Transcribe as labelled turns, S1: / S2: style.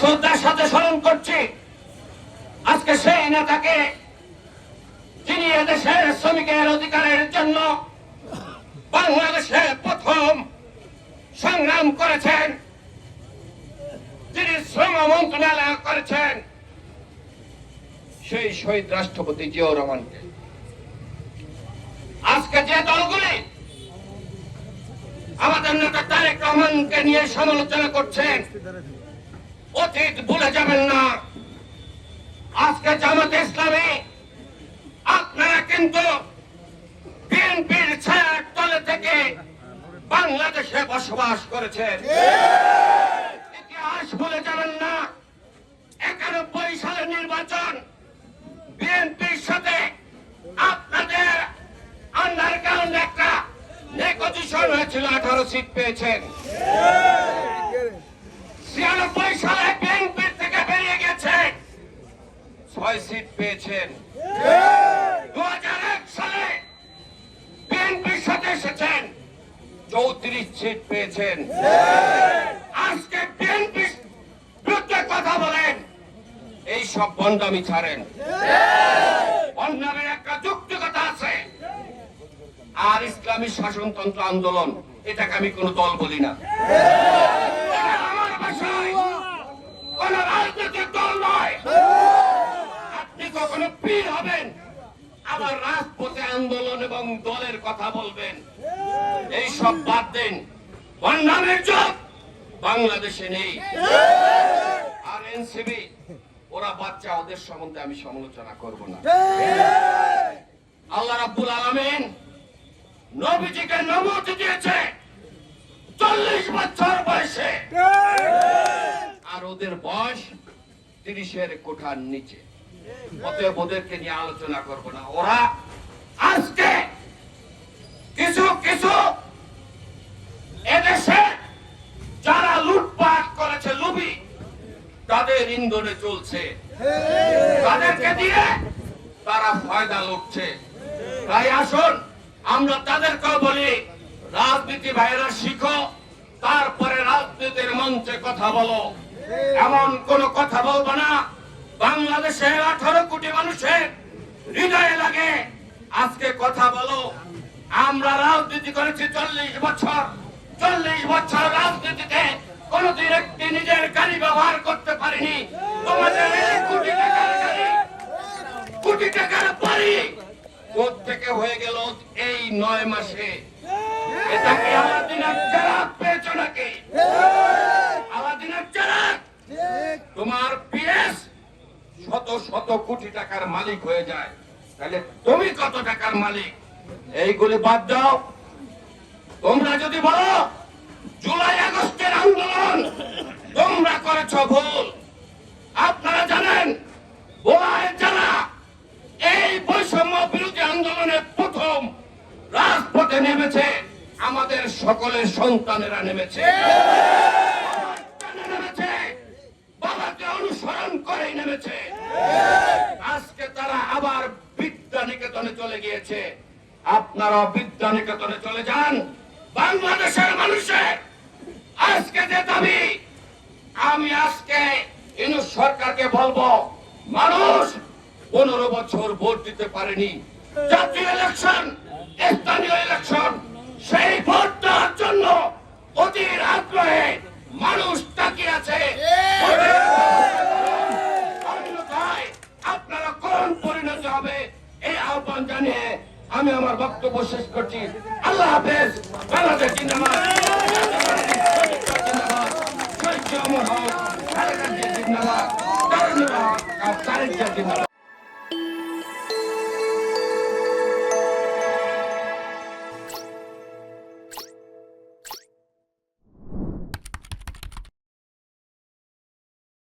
S1: শ্রদ্ধার সাথে স্মরণ করছি। আজকে সেই নেতাকে যিনি এদেশের শ্রমিকের অধিকারের জন্য বাংলাদেশে প্রথম সংগ্রাম করেছেন, যিনি শ্রম মন্ত্রণালয় করেছেন, সেই শহীদ রাষ্ট্রপতি জিয়াউর রহমানকে আজকে যে দলগুলি আমাদের নেতা তারেক রহমানকে নিয়ে সমালোচনা করছেন অতীত ভুলে যাবেন না। আজকে জামাত ইসলামী, আপনারা কিন্তু বিএনপির ছায়ার তলে থেকে বাংলাদেশে বসবাস করেছেন। ইতিহাস ভুলে যাবেন না। একানব্বই সালের নির্বাচন, বিএনপির সাথে আপনাদের আন্ডারগ্রাউন্ড একটা নেগোজিশন হয়েছিল, আঠারো সিট পেয়েছেন। ছয় সিট পেয়েছেন। দু হাজার এক সালে বিএনপির সাথে এসেছেন। চৌত্রিশ সিট পেয়েছেন। আজকে বিএনপির বিরুদ্ধে কথা বলেন। এই সব বন্ডামি ছাড়েন। বন্ডামের একটা যুক্তিকতা আছে। আর ইসলামী শাসনতন্ত্র আন্দোলন, এটাকে আমি কোনো দল বলি না। আমার ভাষায় কোন রাজনৈতিক দল নয়। আবার রাজপথে আন্দোলন এবং দলের কথা বলবেন। এই সব বাদ দেন। বন্যামের যুগ বাংলাদেশে নেই। আর এনসিবি ওরা বাচ্চা ওদের সম্বন্ধে আমি সমালোচনা করব না। আল্লাহ রাব্বুল আলামিন নবীজিকে নবুতি দিয়েছে চল্লিশ বছর বয়সে। আর ওদের বয়স তিরিশের কোঠার নিচে। অতএব ওদেরকে নিয়ে আলোচনা করব না। ওরা আজকে কিছু কিছু এদেশে যারা লুটপাট করেছে লুবি, তাদের ইন্ধনে চলছে। তাদেরকে দিয়ে তারা ফয়দা লুটছে। তাই আসুন, আমরা তাদেরকেও বলি, রাজনীতি ভাইরা শিখো, তারপরে রাজনীতির মঞ্চে কথা বলো। এমন কোন কথা বলব না বাংলাদেশের আঠারো কোটি মানুষের হৃদয়ে লাগে। আজকে কথা বলো, আমরা রাজনীতি করেছি চল্লিশ বছর। চল্লিশ বছর রাজনীতিতে কোনদিন একটি নিজের গাড়ি ব্যবহার করতে পারিনি। তোমাদের কোটি টাকার গাড়ি, কোটি টাকার বাড়ি থেকে হয়ে গেল এই নয় মাসে? এটা কি আলাদিনের চারাক পেয়েছ নাকি? শত কোটি টাকার মালিক হয়ে যায়? তাহলে তুমি কত টাকার মালিক? এইগুলি বাদ দাও। তোমরা যদি বলো, জুলাই আগস্টের আন্দোলন তোমরা করেছ ভুল। আপনারা জানেন বোলায় এই বৈষম্য বিরোধী আন্দোলনে প্রথম রাজপথে নেমেছে আমাদের সকলের সন্তানেরা নেমেছে। নেমেছে। বাবাকে অনুসরণ করেই নেমেছে আজকে তারা আবার বিদ্যা নিকেতনে চলে গিয়েছে আপনারা বিদ্যা নিকেতনে চলে যান। বাংলাদেশের মানুষের আজকে যে দাবি, আমি আজকে ইনু সরকারকে বলব, মানুষ পনেরো বছর ভোট দিতে পারেনি। জাতীয় ইলেকশন স্থানীয় ইলেকশন সেই ভোট দেওয়ার জন্য অধীর আগ্রহে মানুষ তাকিয়ে আছে। আপনারা কোন পরিণতি হবে, এই আহ্বান জানিয়ে আমি আমার বক্তব্য শেষ করছি আল্লাহ হাফেজ বাংলাদেশ জিন্দাবাদ জিন্দাবাদ জিন্দাবাদ জিন্দাবাদ